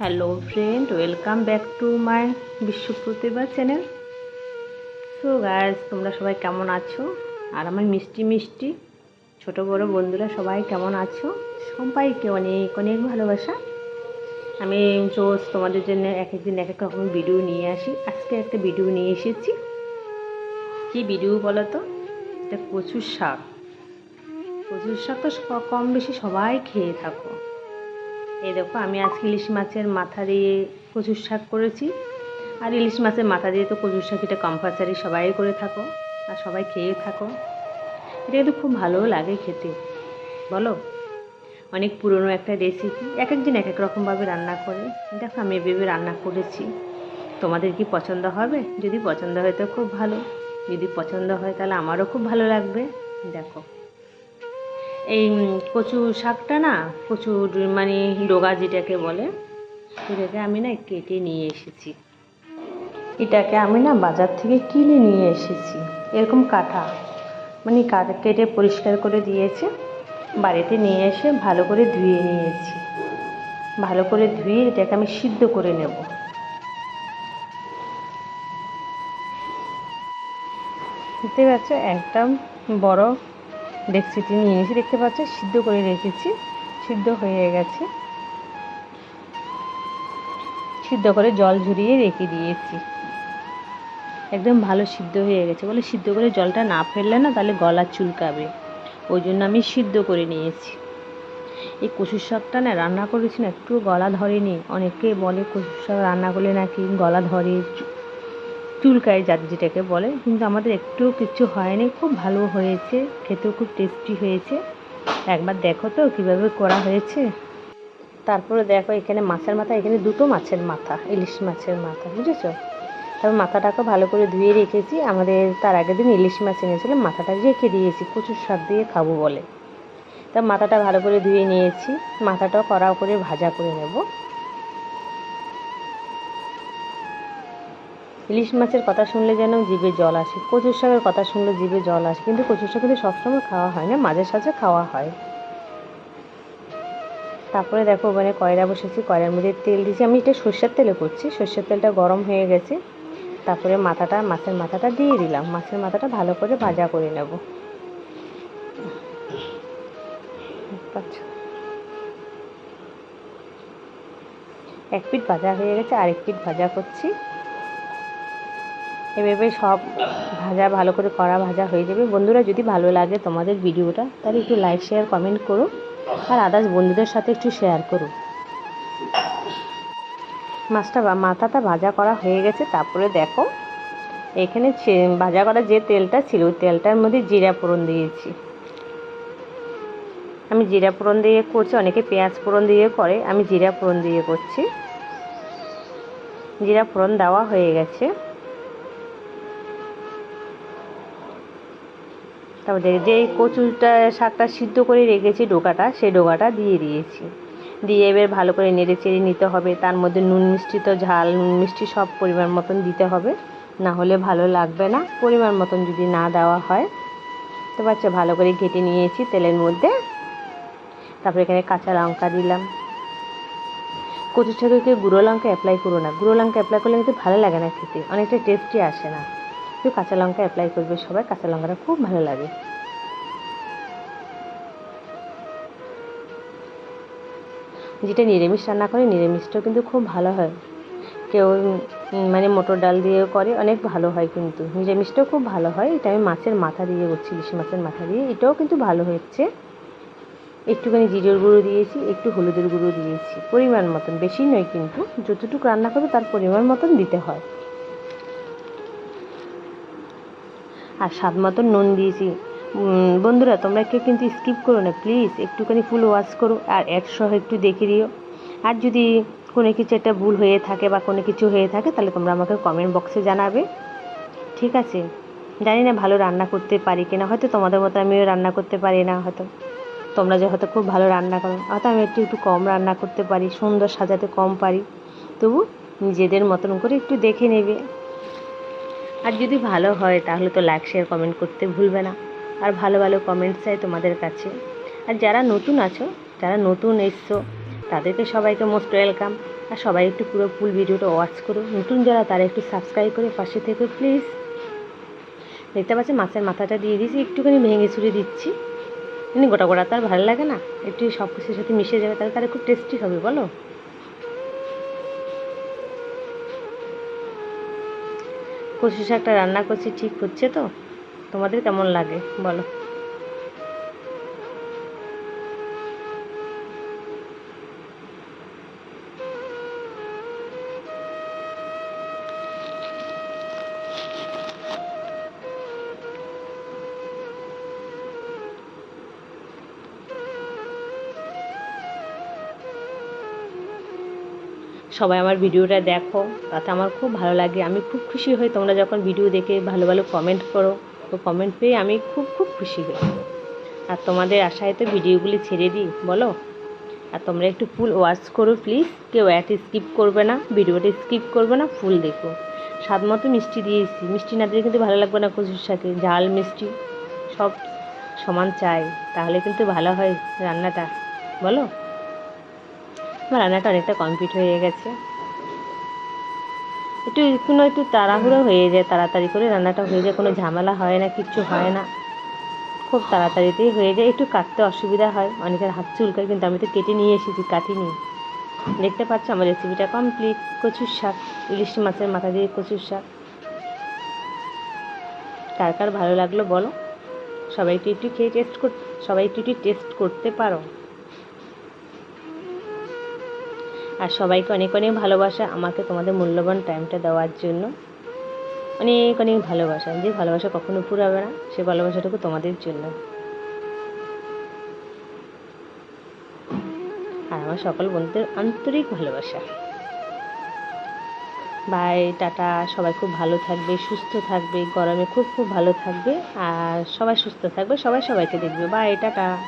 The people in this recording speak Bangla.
Hello friend welcome back to my Bishwa Pratibha channel so guys তোমরা সবাই কেমন আছো? আর আমার মিষ্টি মিষ্টি ছোট বড় বন্ধুরা সবাই কেমন আছো? সবাইকে অনেক অনেক ভালোবাসা। আমি রোজ তোমাদের জন্য এক একদিন এক এক রকম ভিডিও নিয়ে আসি। আজকে একটা ভিডিও নিয়ে এসেছি। কি ভিডিও বলো তো এটা কচুর শাক। কচুর শাক তো কম বেশি সবাই খেয়ে থাকো। এই দেখো, আমি আজকে ইলিশ মাছের মাথা দিয়ে কচুর শাক করেছি। আর ইলিশ মাছের মাথা দিয়ে তো কচুর শাক এটা কম্পালসারি সবাই করে থাকো, আর সবাই খেয়ে থাকো। এটা কিন্তু খুব ভালোও লাগে খেতে। বলো, অনেক পুরনো একটা রেসিপি এক একদিন এক এক রকমভাবে রান্না করে। দেখো, আমি এভাবে রান্না করেছি। তোমাদের কি পছন্দ হবে? যদি পছন্দ হয় তো খুব ভালো। যদি পছন্দ হয় তাহলে আমারও খুব ভালো লাগবে। দেখো। এই কচু শাকটা না, কচু মানে ডোগা যেটাকে বলে, সেটাকে আমি না কেটে নিয়ে এসেছি। এটাকে আমি না বাজার থেকে কিনে নিয়ে এসেছি। এরকম কাটা মানে কাটা কেটে পরিষ্কার করে দিয়েছে। বাড়িতে নিয়ে এসে ভালো করে ধুয়ে নিয়েছি। ভালো করে ধুয়ে এটাকে আমি সিদ্ধ করে নেব। দেখতে পাচ্ছ, একদম বড় ডেক্সিটি নিয়ে এসে দেখতে পাচ্ছ, সিদ্ধ করে রেখেছি, সিদ্ধ হয়ে গেছে। সিদ্ধ করে জল ঝরিয়ে রেখে দিয়েছি। একদম ভালো সিদ্ধ হয়ে গেছে। বলে সিদ্ধ করে জলটা না ফেললে না তাহলে গলা চুলকাবে। ওই জন্য আমি সিদ্ধ করে নিয়েছি। এই কচুর শাকটা না রান্না করেছি না একটু গলা ধরেনি। অনেকে বলে কচুর শাক রান্না করলে নাকি গলা ধরে চুলকায় যা যেটাকে বলে, কিন্তু আমাদের একটু কিছু হয়নি। খুব ভালো হয়েছে, খেতেও খুব টেস্টি হয়েছে। একবার দেখো তো কীভাবে করা হয়েছে। তারপরে দেখো এখানে মাছের মাথা, এখানে দুটো মাছের মাথা, ইলিশ মাছের মাথা, বুঝেছ? তারপর মাথাটাকে ভালো করে ধুয়ে রেখেছি। আমাদের তার আগের দিন ইলিশ মাছ এনেছিলাম, মাথাটা রেখে দিয়েছি প্রচুর স্বাদ দিয়ে খাব বলে। তা মাথাটা ভালো করে ধুয়ে নিয়েছি, মাথাটাও কড়াও করে ভাজা করে নেব। ইলিশ মাছের কথা শুনলে যেন জিভে জল আসে। কচুর শাকের কথা শুনলে জিভে জল আসে, কিন্তু কচুর শাক কিন্তু সবসময় খাওয়া হয় না, মাঝে সাঝে খাওয়া হয়। তারপরে দেখো ওখানে কয়রা বসেছি, কয়রার মধ্যে তেল দিয়েছি। আমি এটা সর্ষের তেলে করছি, সর্ষের তেলটা গরম হয়ে গেছে। তারপরে মাথাটা, মাছের মাথাটা দিয়ে দিলাম। মাছের মাথাটা ভালো করে ভাজা করে নেব। এক পিঠ ভাজা হয়ে গেছে, আরেক পিঠ ভাজা করছি। এভাবে সব ভাজা, ভালো করে কড়া ভাজা হয়ে যাবে। বন্ধুরা, যদি ভালো লাগে তোমাদের ভিডিওটা, তাহলে একটু লাইক শেয়ার কমেন্ট করো। আর আদার্স বন্ধুদের সাথে একটু শেয়ার করো। মাছটা মাথাটা ভাজা করা হয়ে গেছে। তারপরে দেখো, এখানে ভাজা করা যে তেলটা ছিল, ওই তেলটার মধ্যে জিরা ফোড়ন দিয়েছি। আমি জিরা ফোড়ন দিয়ে করছি, অনেকে পেঁয়াজ ফোড়ন দিয়ে করে, আমি জিরা ফোড়ন দিয়ে করছি। জিরা ফোড়ন দেওয়া হয়ে গেছে। তারপরে যে কচুটা, শাকটা সিদ্ধ করে রেখেছি ডোকাটা সেই ডোকাটা দিয়ে দিয়েছি। দিয়ে এবার ভালো করে নেড়ে চেড়ে নিতে হবে। তার মধ্যে নুন মিষ্টি তো ঝাল, নুন মিষ্টি সব পরিমাণ মতন দিতে হবে। না হলে ভালো লাগবে না, পরিমাণ মতন যদি না দেওয়া হয়। তো বাচ্চা ভালো করে ঘেটে নিয়েছি তেলের মধ্যে। তারপরে এখানে কাঁচা লঙ্কা দিলাম। কচু শাকে গুঁড়ো লঙ্কা অ্যাপ্লাই করো না, গুঁড়ো লঙ্কা অ্যাপ্লাই করলে কিন্তু ভালো লাগে না খেতে, অনেকটা টেস্টি আসে না। একটু কাঁচা লঙ্কা অ্যাপ্লাই করবে সবাই, কাঁচা লঙ্কাটা খুব ভালো লাগে। যেটা নিরামিষ রান্না করে, নিরামিষটাও কিন্তু খুব ভালো হয়। কেউ মানে মটর ডাল দিয়েও করে, অনেক ভালো হয় কিন্তু। নিরামিষটাও খুব ভালো হয়, এটা আমি মাছের মাথা দিয়ে করছি ইলিশ মাছের মাথা দিয়ে, এটাও কিন্তু ভালো হচ্ছে। একটুখানি জিরের গুঁড়ো দিয়েছি, একটু হলুদের গুঁড়ো দিয়েছি, পরিমাণ মতন, বেশি নয় কিন্তু, যতটুকু রান্না করবে তার পরিমাণ মতন দিতে হয়। আর স্বাদ মতন নুন দিয়েছি। বন্ধুরা, তোমরা কেউ কিন্তু স্কিপ করো না প্লিজ একটুখানি ফুল ওয়াশ করো আর অ্যাড একটু দেখে দিও। আর যদি কোনো কিছু একটা ভুল হয়ে থাকে বা কোনো কিছু হয়ে থাকে, তাহলে তোমরা আমাকে কমেন্ট বক্সে জানাবে। ঠিক আছে? জানি না ভালো রান্না করতে পারি কিনা, হয়তো তোমাদের মতো আমিও রান্না করতে পারি না, হয়তো। তোমরা যে হয়তো খুব ভালো রান্না করো, হয়তো আমি একটু একটু কম রান্না করতে পারি, সুন্দর সাজাতে কম পারি। তবু নিজেদের মতন করে একটু দেখে নেবে। আর যদি ভালো হয়, তাহলে তো লাইক শেয়ার কমেন্ট করতে ভুলবে না। আর ভালো ভালো কমেন্টস চাই তোমাদের কাছে। আর যারা নতুন আছো, যারা নতুন এসছো, তাদেরকে সবাইকে মোস্ট ওয়েলকাম আর সবাই একটু পুরো ফুল ভিডিওটা ওয়াচ করো। নতুন যারা, তারা একটু সাবস্ক্রাইব করে পাশে থেকে প্লিজ দেখতে পাচ্ছি, মাছের মাথাটা দিয়ে দিয়েছি, একটুখানি ভেঙে ছুড়ে দিচ্ছি। এমনি গোটা গোটা আর ভালো লাগে না। একটু সব কিছুর সাথে মিশে যাবে, তাহলে তাহলে খুব টেস্টি হবে, বলো। কচু শাকটা রান্না করছি ঠিক হচ্ছে তো? তোমাদের কেমন লাগে? বলো। সবাই আমার ভিডিওটা দেখো, তাতে আমার খুব ভালো লাগে। আমি খুব খুশি হই তোমরা যখন ভিডিও দেখে ভালো ভালো কমেন্ট করো, তো কমেন্ট পেয়ে আমি খুব খুব খুশি হই। আর তোমাদের আশায় তো ভিডিওগুলি ছেড়ে দিই, বলো? আর তোমরা একটু ফুল ওয়াচ করো প্লিজ কেউ অ্যাড স্কিপ করবে না, ভিডিওটা স্কিপ করবে না ফুল দেখো। স্বাদ মতো মিষ্টি দিয়েছি। মিষ্টি না দিলে কিন্তু ভালো লাগবে না কচুর সাথে ঝাল, মিষ্টি, সব সমান চাই। তাহলে কিন্তু ভালো হয় রান্নাটা। বলো? আমার রান্নাটা অনেকটা কমপ্লিট হয়ে গেছে। একটু, কোনো একটু তাড়াহুড়ো হয়ে যায়, তাড়াতাড়ি করে রান্নাটা হয়ে যায়, কোনো ঝামেলা হয় না, কিচ্ছু হয় না। খুব তাড়াতাড়িতেই হয়ে যায়, একটু কাটতে অসুবিধা হয়, অনেকের হাত চুলকায়, কিন্তু আমি তো কেটে নিয়ে এসেছি, কাটিনি। দেখতে পাচ্ছ আমার রেসিপিটা কমপ্লিট কচুর শাক, ইলিশ মাছের মাথা দিয়ে কচুর শাক। কার কার ভালো লাগল বলো? সবাই একটু একটু খেয়ে টেস্ট কর, সবাই একটু একটু টেস্ট করতে পারো। আর সবাইকে অনেক অনেক ভালোবাসা আমাকে তোমাদের মূল্যবান টাইমটা দেওয়ার জন্য। অনেক অনেক ভালোবাসা। যে ভালোবাসা কখনো পুরাবে না, সে ভালোবাসাটুকু তোমাদের জন্য। আর আমার সকল বন্ধুদের আন্তরিক ভালোবাসা। Bye, tata. সবাই খুব ভালো থাকবে, সুস্থ থাকবে, গরমে খুব খুব ভালো থাকবে। আর সবাই সুস্থ থাকবে, সবাই সবাইকে দেখবে। Bye, tata.